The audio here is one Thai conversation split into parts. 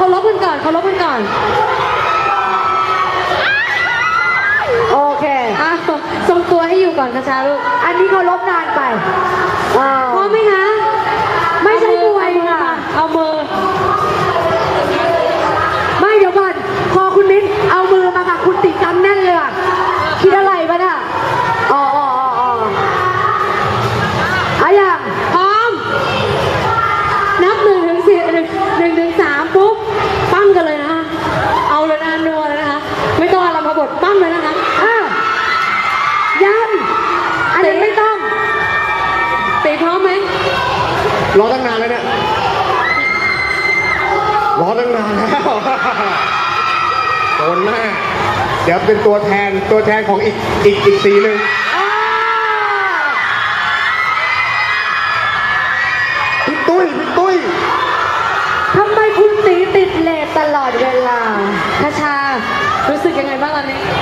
เคารพกันก่อนเคารพกันก่อน โอเค อะทรงตัวให้อยู่ก่อนกระชาลูก อันนี้เขาลบนานไป บดปั้มเลยนะคะอะยังอันนี้ไม่ต้องตีพร้อมไหมรอตั้งนานแล้วเนี่ยรอตั้งนานแล้วโดนแน่เดี๋ยวเป็นตัวแทนตัวแทนของอีกอีกอีกสีหนึ่งอ่าพี่ตุ้ยพี่ตุ้ย ทำไมคุณตีติดเลทตลอดเวลา คาชา รู้ สึ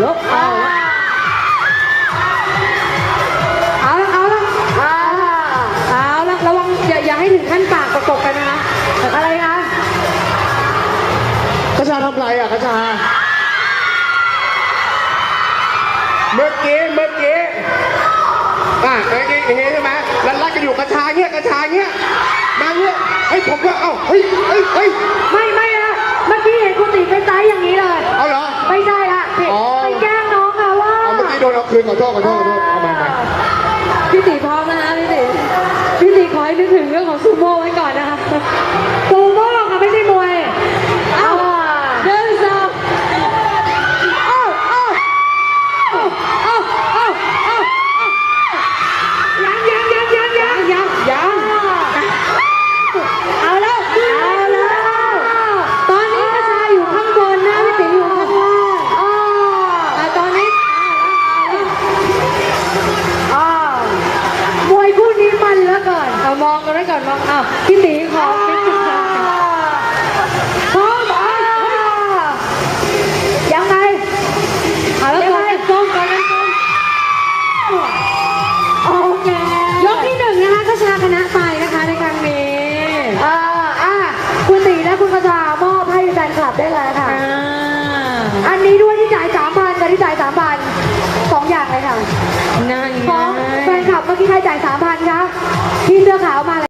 เลิกเอาเลิกเอาละเอาละเอาละอ่าเอาละระวังอย่าอย่าให้ถึงขั้นปากประกบกันนะคะอะไรคะกระชาทำไรอะกระชาเมื่อกี้เมื่อกี้อะเมื่อกี้อย่างงี้ใช่ไหมแล้วรัดกันอยู่กระชาเงี้ยกระชาเงี้ยมาเงี้ยเฮ้ยผมก็เอ้าเฮ้ยเฮ้ยเฮ้ยไม่ไม่นะ เมื่อกี้เห็นคุณตีไปไซส์อย่างนี้เลย เอาเหรอ ไม่ใช่ละผิดอ๋อ ไปแกล้งน้องค่ะว่าเอาเมื่อกี้โดนเอาคืนขอโทษขอโทษขอโทษเอามามาพี่ตีพร้อมนะคะพี่ตีพี่ตีขอให้นึกถึงเรื่องของซูโม่ไว้ก่อนนะคะ มองกันไว้ก่อนมองอ้าวพี่ติ๋ขอเป็นจุดกลางพร้อมอ่ายังไงเอาแล้วก่อนกันส้มก่อนกันส้มโอเคยกที่หนึ่งนะคะกระชาชนะไปนะคะในครั้งนี้อ่าอ่าคุณตีและคุณกระชามอบให้แฟนคลับได้เลยค่ะ ใครจ่ายสามพันคะพี่เสื้อขาวมาเลย